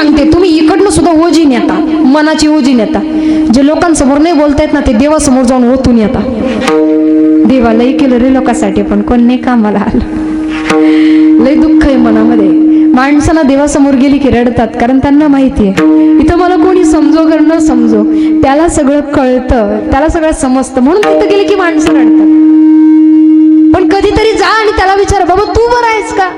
सांगते तुम्ही इकडनं सुद्धा ओझी नेता मनाची ओझी नेता. जे लोकांसमोर नाही बोलतायत ना ते देवासमोर जाऊन ओतून येता. देवा लई केलं रे लोकांसाठी पण कोण नाही कामाला आलं? लई दुःख आहे मनामध्ये. माणसाला देवासमोर गेली की रडतात कारण त्यांना माहिती आहे. इथं मला कोणी समजो कर न समजो त्याला सगळं कळतं त्याला सगळं समजतं. म्हणून तिथं गेली की माणसं रडतात. पण कधीतरी जा आणि त्याला विचार बाबा तू बरं आहेस का?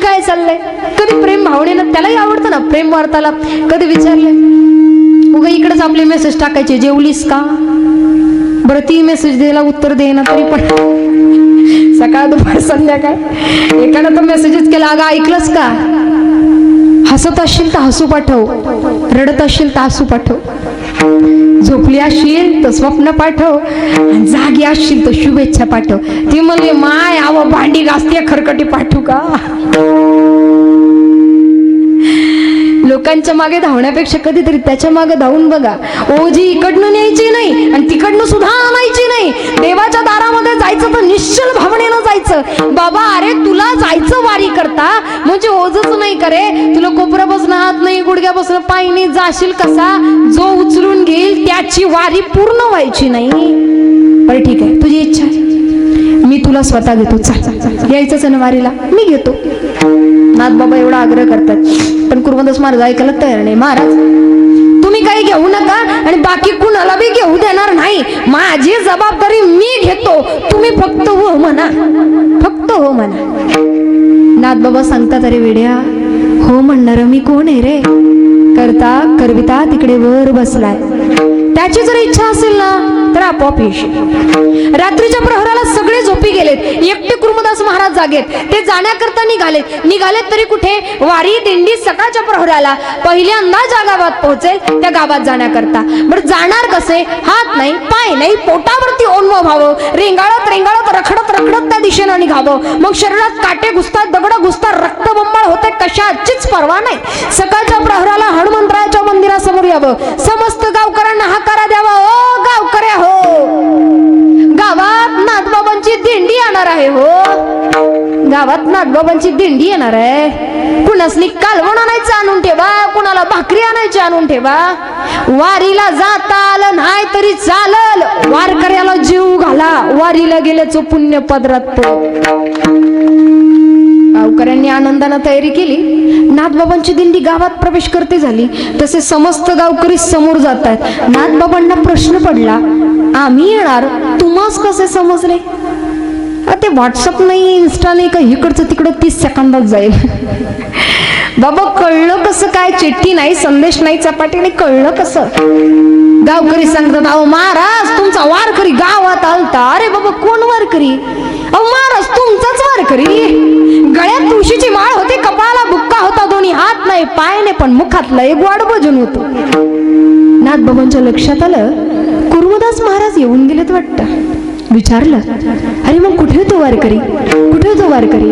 तुझं काय चाललंय? कधी प्रेम भावनेनं त्यालाही आवडतं ना प्रेम वार्ताला? कधी विचारलंय? उगा इकडेच आपले मेसेज टाकायचे जेवलीस का? बरं ती मेसेज द्यायला उत्तर देईना तरी पण. सकाळ दुपार संध्याकाळ. एकानं तर मेसेजेस केला अगं ऐकलंस का? हसत असशील तर हसू पाठव. रडत असशील तर हसू पाठव. झोपली असशील तर स्वप्न पाठव. जागी असशील तर शुभेच्छा पाठव. ती म्हणली माय आव भांडी घासते खरकटी पाठवू का? लोकांच्या मागे धावण्यापेक्षा कधीतरी त्याच्यामागे धावून बघा. ओझी इकडनं न्यायची नाही आणि तिकडनं सुद्धा आणायची नाही. देवाच्या दारामध्ये जायचं तर निश्चल भावनेनं जायचं. बाबा अरे तुला जायचं वारी करता? म्हणजे ओझच नाही करे तुला कोपर जात नाही गुडघ्यापासून पाय जाशील कसा? जो उचलून घेईल त्याची वारी पूर्ण व्हायची नाही. बरं ठीक आहे. तुझी इच्छा आहे. मी तुला स्वतः घेतो. चल. यायचंच ना वारीला मी घेतो. नाथ बाबा एवढा आग्रह करतात. पण कुर्मदास महाराज ऐकायला तयार नाही. महाराज तुम्ही काही घेऊ नका आणि बाकी कुणाला बी घेऊ देणार नाही. माझी जबाबदारी मी घेतो. तुम्ही फक्त हो म्हणा. फक्त हो म्हणा. नाथ बाबा सांगतात अरे वेड्या हो म्हणणार मी कोण आहे रे? करता करविता तिकडे वर बसलाय. त्याची जर इच्छा असेल ना तर आपोआप येशील रात्रीच्या प्रहराला सगळे झोपी गेलेत. एकटे कुर्मदास महाराज जागेत. ते जाण्याकरता निघालेत. निघालेत तरी कुठे? वारी दिंडी सकाळच्या प्रहराला. पहिल्यांदा ज्या गावात पोहोचेल त्या गावात जाण्याकरता. बरं जाणार कसे? हात नाही पाय नाही पोटावरती ओनव व्हावं. रेंगाळत रेंगाळत रखडत रखडत त्या दिशेनं निघावं. मग शरीरात काटे घुसतात दगड घुसतात रक्तबंबाळ होते कशाचीच पर्वा नाही. सकाळच्या प्रहराला हनुमंतरायाच्या मंदिरासमोर यावं. समस्त गावकऱ्यांना हाकारा द्यावा. ओ आहे हो. गावात नाथबाबांची दिंडी येणार आहे. कुणासनी कालवण आणायचं आणून ठेवा कुणाला भाकरी आणायची आणून ठेवा. वारीला जाता आलं नाही तरी चालल. वारकऱ्याला जीव घाला. वारीला गेल्याचं पुण्य पदरात गावकऱ्यांनी आनंदानं तयारी केली. नाथबाबांची दिंडी गावात प्रवेश करते झाली. तसे समस्त गावकरी समोर जात आहेत नाथबाबांना प्रश्न पडला आम्ही येणार? तुम्हाच कसे समजले? ते व्हॉट्सअप नाही इन्स्टा नाही का इकडचं तिकडं तीस सेकंदात जाईल. बाबा कळलं कसं काय? चिठ्ठी नाही संदेश नाही चपाटी नाही कळलं कसं? गावकरी सांगतात अहो महाराज तुमचा वारकरी गावात आलता. अरे बाबा कोण वारकरी? अहो महाराज तुमचाच वारकरी. गळ्यात तुळशीची माळ होती कपाळाला बुक्का होता दोन्ही हात नाही पाय नाही पण मुखातलं एक वाढ भजन नाथ बाबोंच्या लक्षात आलं कुर्मदास महाराज येऊन गेलेत वाटतं. विचारलं अरे मग कुठे तो वारकरी? कुठे तो वारकरी?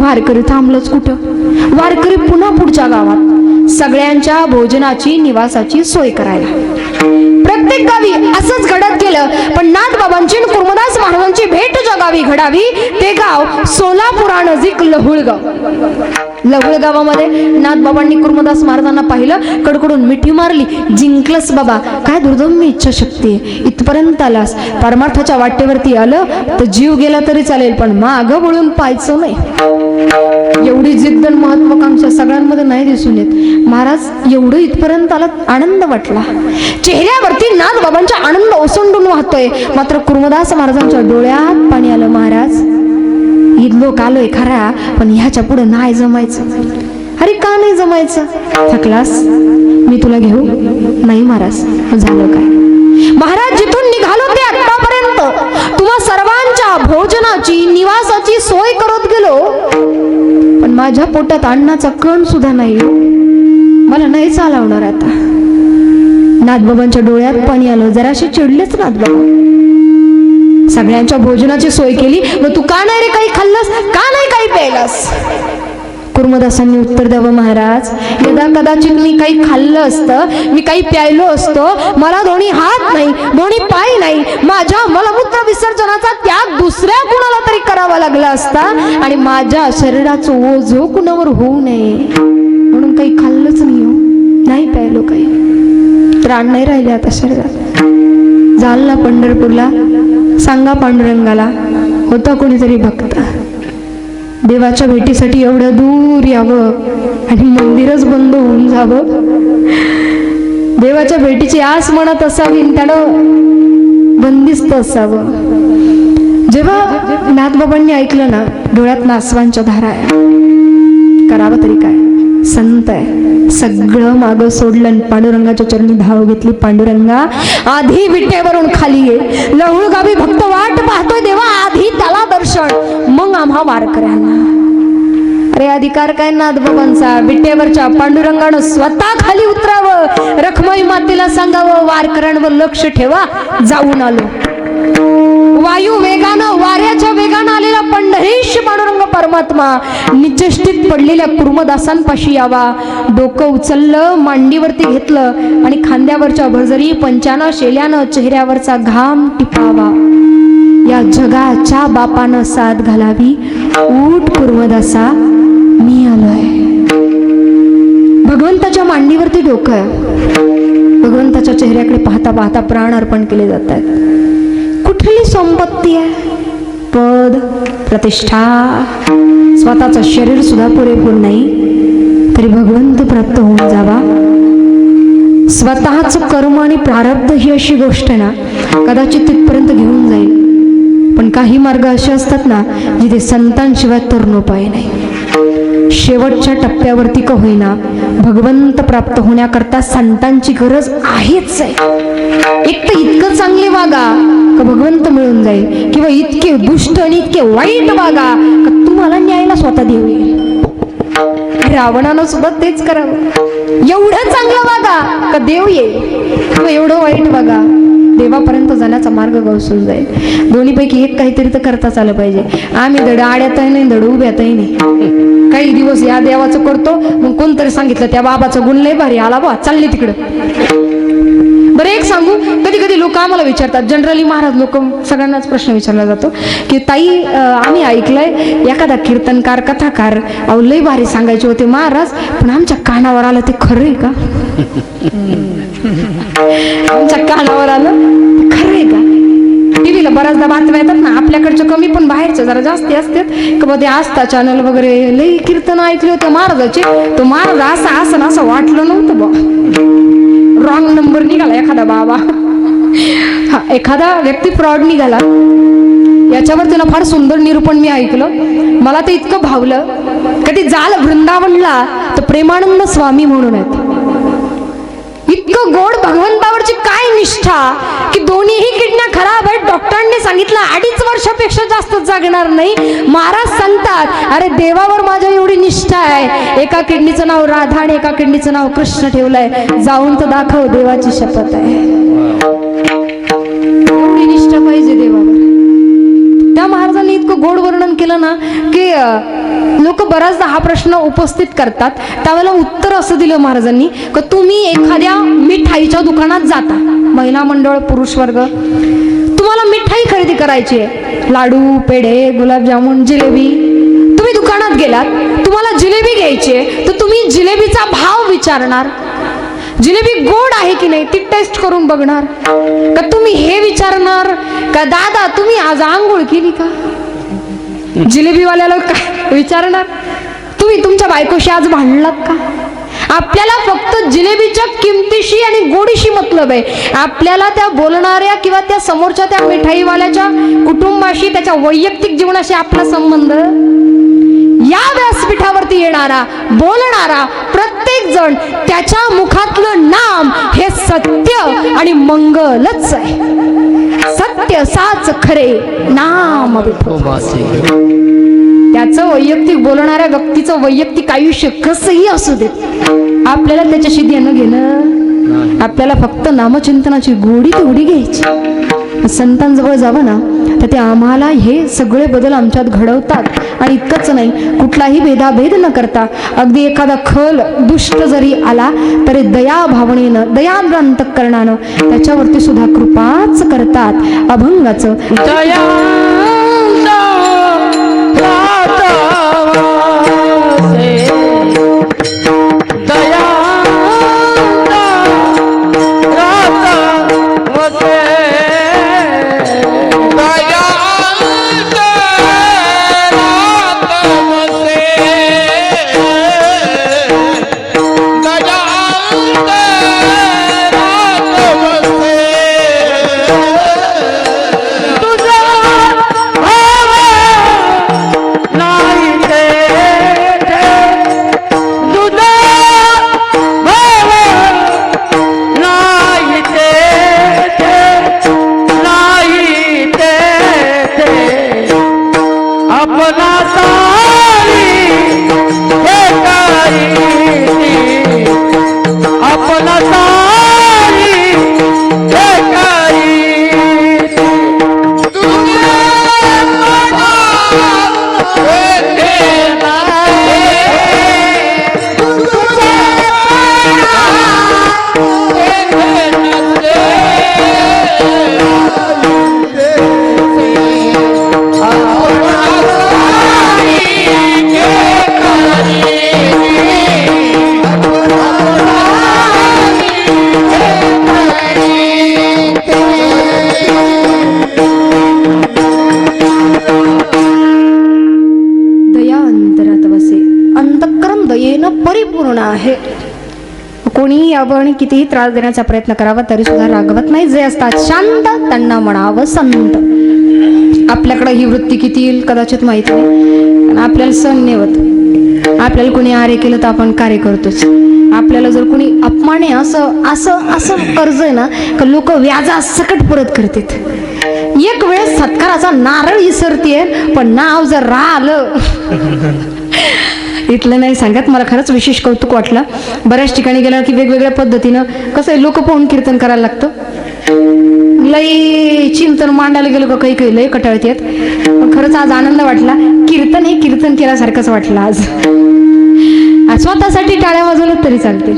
वारकरी थांबलंच कुठं? वारकरी पुन्हा पुढच्या गावात सगळ्यांच्या भोजनाची निवासाची सोय करायला. प्रत्येक गावी असंच घडत गेलं पण नाथ बाबांची कुर्मदास महाराजांची भेट गावी घडावी. ते गाव सोलापुरानजीक लहुळगाव लहुळगावामध्ये नाथबाबांनी कुर्मदास महाराजांना पाहिलं कडकडून मिठी मारली. जिंकलंस बाबा. काय दुर्दम्य इच्छाशक्ती आहे. इथपर्यंत आलास. परमार्थाच्या वाटेवरती आलं तर जीव गेला तरी चालेल पण माग वळून पाहायचं नाही. एवढी जिद्द महत्वाकांक्षा सगळ्यांमध्ये नाही दिसून येत. महाराज एवढं इथपर्यंत आला आनंद वाटला. चेहऱ्यावरती नाथ बाबांचा आनंद ओसंडून वाहतोय. मात्र कुर्मदास महाराजांच्या डोळ्यात पाणी आलं महाराज. लोक आलोय खरा पण ह्याच्या पुढे नाही जमायचं. अरे का नाही जमायचं? थकलास मी तुला घेऊ? नाही महाराज झालं काय? महाराज जिथून निघालो ते आतापर्यंत तुम्हा सर्वांच्या भोजनाची निवासाची सोय करत गेलो. पण माझ्या पोटात अन्नाचा कण सुद्धा नाही. मला नाही चालवणार आता. नाथबाबांच्या डोळ्यात पाणी आलं जराशे चिडलेच नाथबाबा. सगळ्यांच्या भोजनाची सोय केली. मग तू का नाही रे काही खाल्लंस? का नाही काही प्यायलास? कुर्मदासांनी उत्तर द्यावं महाराज यदा कदाचित मी काही खाल्लं असतं मी काही प्यायलो असतो मला दोन्ही हात नाही दोन्ही पाय नाही माझ्या मलमूत्र विसर्जनाचा त्याग दुसऱ्या कुणाला तरी करावा लागला असता? आणि माझ्या शरीराचं ओझ कुणावर होऊ नये? म्हणून काही खाल्लंच नाही हो. नाही प्यायलो काही. प्राण नाही राहिले आता शरीरात. जाल ना पंढरपूरला. सांगा पांडुरंगाला होता कोणीतरी भक्त. देवाच्या भेटीसाठी एवढं दूर यावं आणि मंदिरच बंद होऊन जावं. देवाच्या भेटीची आस म्हणत असावी आणि त्यानं बंदिस्त असावं. जेव्हा नाथबाबांनी ऐकलं ना डोळ्यात नासवांच्या धारा आहे. करावं तरी काय? संत आहे. सगळं मागं सोडलं पांडुरंगाच्या चरणी धाव घेतली. पांडुरंगा आधी विटेवरून खाली ये. लहुळ गावी भक्त वाट पाहतोय देवा आधी त्याला दर्शन. मग आम्हा वारकऱ्यांना. अरे अधिकार काय नाथबाबांचा विटेवरच्या पांडुरंगानं स्वतः खाली उतरावं. रखमाई मातेला सांगावं वारकऱ्यांवर लक्ष ठेवा जाऊन आलो. वायू वेगानं वाऱ्याच्या वेगानं आलेला पंढरीश पांडुरंग परमात्मा निचष्टीत पडलेल्या कुर्मदासांपाशी यावा. डोकं उचललं मांडीवरती घेतलं आणि खांद्यावरच्या भजरी पंचानं शेल्यानं चेहऱ्यावरचा घाम टिपावा या जगाच्या बापानं साथ घालावी. ऊट कुर्मदासा मी आलोय. भगवंताच्या मांडीवरती डोकं आहे. भगवंताच्या चेहऱ्याकडे पाहता पाहता प्राण अर्पण केले जात आहेत. कुठली संपत्ती आहे? पद प्रतिष्ठा. स्वतःचं शरीर सुद्धा पुरेपूर नाही तरी भगवंत प्राप्त होऊन जावा. स्वतःच कर्म आणि प्रारब्ध ही अशी गोष्ट आहे ना कदाचित तिथपर्यंत घेऊन जाईल. पण काही मार्ग असे असतात ना जिथे संतांशिवाय तरुणोपाय नाही. शेवटच्या टप्प्यावरती का होईना भगवंत प्राप्त होण्याकरता संतांची गरज आहेच आहे. एक तर इतकं चांगले वागा का भगवंत मिळून जाईल? किंवा इतके दुष्ट आणि इतके वाईट वागा का तुम्हाला न्यायला स्वतः देऊ येईल रावणानं सुद्धा तेच करावं. एवढं चांगलं वागा का देव येईल किंवा एवढं वाईट वागा देवापर्यंत जाण्याचा मार्ग गवसून जाईल. दोन्हीपैकी एक काहीतरी तर करताच आलं पाहिजे. आम्ही धड आड्यातही नाही धड उभ्यातही नाही. काही दिवस या देवाचं करतो मग कोणतरी सांगितलं त्या बाबाचं गुण लय भारी आला बा चालले तिकडं. बरं एक सांगू कधी कधी लोक आम्हाला विचारतात जनरली महाराज लोक सगळ्यांनाच प्रश्न विचारला जातो की ताई आम्ही ऐकलंय एखादा कीर्तनकार कथाकार अहो लय भारी सांगायचे होते महाराज पण आमच्या कानावर आलं ते खरं आहे का? आमच्या कानावर आलं ते खरं आहे का? टीव्हीला बऱ्याचदा बातम्या येतात ना आपल्याकडच्या कमी पण बाहेरच्या जरा जास्ती असतात. का मध्ये ते आस्था चॅनल वगैरे लई कीर्तन ऐकले होते महाराजाचे. तो महाराज असं असं असं वाटलं नव्हतं बा. रॉंग नंबर निघाला एखादा बाबा. हा एखादा व्यक्ती फ्रॉड निघाला. याच्यावर त्यानं फार सुंदर निरूपण मी ऐकलं. मला ते इतकं भावलं. का जाल वृंदावनला तर प्रेमानंद स्वामी म्हणून आहेत. इतकं गोड भगवंतावरची काय निष्ठा की दोन्हीही किडण्या खराब आहेत? डॉक्टरांनी सांगितलं अडीच वर्षापेक्षा जास्त जगणार नाही. महाराज सांगतात अरे देवावर माझ्या एवढी निष्ठा आहे. एका किडनीचं नाव राधा आणि एका किडनीचं नाव कृष्ण ठेवलंय. जाऊन तर दाखव देवाची शपथ आहे. एवढी निष्ठा पाहिजे देवावर. त्या महाराजांनी इतकं गोड वर्णन केलं ना की लोक बऱ्याचदा हा प्रश्न उपस्थित करतात. त्यावेळेला उत्तर असं दिलं महाराजांनी की तुम्ही एखाद्या मिठाईच्या दुकानात जाता महिला मंडळ पुरुष वर्ग. तुम्हाला मिठाई खरेदी करायची आहे. लाडू पेढे गुलाबजामुन जिलेबी. तुम्ही दुकानात गेलात तुम्हाला जिलेबी घ्यायची आहे. तर तुम्ही जिलेबीचा भाव विचारणार. जिलेबी गोड आहे की नाही ती टेस्ट करून बघणार. का तुम्ही हे विचारणार? का दादा तुम्ही आज आंघोळ केली का? जिलेबीवाल्याला काय विचारणार? तुम्ही तुमच्या बायकोशी आज भांडलात का? आपल्याला फक्त जिलेबीच्या किमतीशी आणि गोडीशी मतलब आहे. आपल्याला त्या बोलणाऱ्या किंवा त्या समोरच्या त्या मिठाईवाल्याच्या कुटुंबाशी त्याच्या वैयक्तिक जीवनाशी आपला संबंध? या व्यासपीठावरती येणारा बोलणारा प्रत्येक जण. त्याच्या मुखातलं नाम हे सत्य आणि मंगलच आहे. सत्य साच खरे नाम विठो त्याचं वैयक्तिक बोलणाऱ्या व्यक्तीचं वैयक्तिक आयुष्य कसंही असू दे आपल्याला त्याच्याशी देणं घेणं आपल्याला फक्त नामचिंतनाची गोडी तेवढी घ्यायची. संतांजवळ जावं ना तर ते आम्हाला हे सगळे बदल आमच्यात घडवतात. आणि इतकंच नाही कुठलाही भेदाभेद न करता अगदी एखादा खल दुष्ट जरी आला तरी दया भावनेनं दयाभ्रांत करणानं त्याच्यावरती सुद्धा कृपाच करतात अभंगाचं. परिपूर्ण आहे. कोणीही आपण कितीही त्रास देण्याचा प्रयत्न करावा तरी सुद्धा रागवत नाही. जे असतात शांत त्यांना म्हणावं संत. आपल्याकडे ही वृत्ती किती येईल कदाचित माहिती नाही. आपल्याला सण नेवत. आपल्याला कोणी आरे केलं तर आपण कार्य करतोच. आपल्याला जर कोणी अपमाने असं असं असं कर्ज आहे ना का लोक व्याजा सकट परत करतात. एक वेळेस सत्काराचा नारळ इसरतीये पण नाव जर राहिलं इथलं नाही सांगत. मला खरंच विशेष कौतुक वाटलं. बऱ्याच ठिकाणी गेलं की वेगवेगळ्या पद्धतीनं कसं आहे लोक पाहून कीर्तन करायला लागतं. लई चिंतन मांडायला गेलो का काही काही लय कटाळत येत. पण खरंच आज आनंद वाटला. कीर्तन हे कीर्तन केल्यासारखंच वाटलं आज. आज स्वतःसाठी टाळ्या वाजवलं तरी चालते.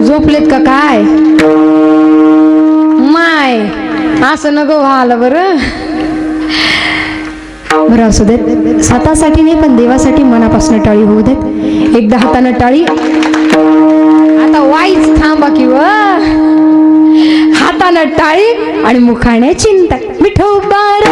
झोपलेत का काय? माय असं नको व्हायला बरं. बरं असू देत. स्वतःसाठी नाही पण देवासाठी मनापासून टाळी होऊ देत. एकदा हातानं टाळी. आता वाईच थांबा किंवा हातानं टाळी आणि मुखाने चिंता. मिठो बार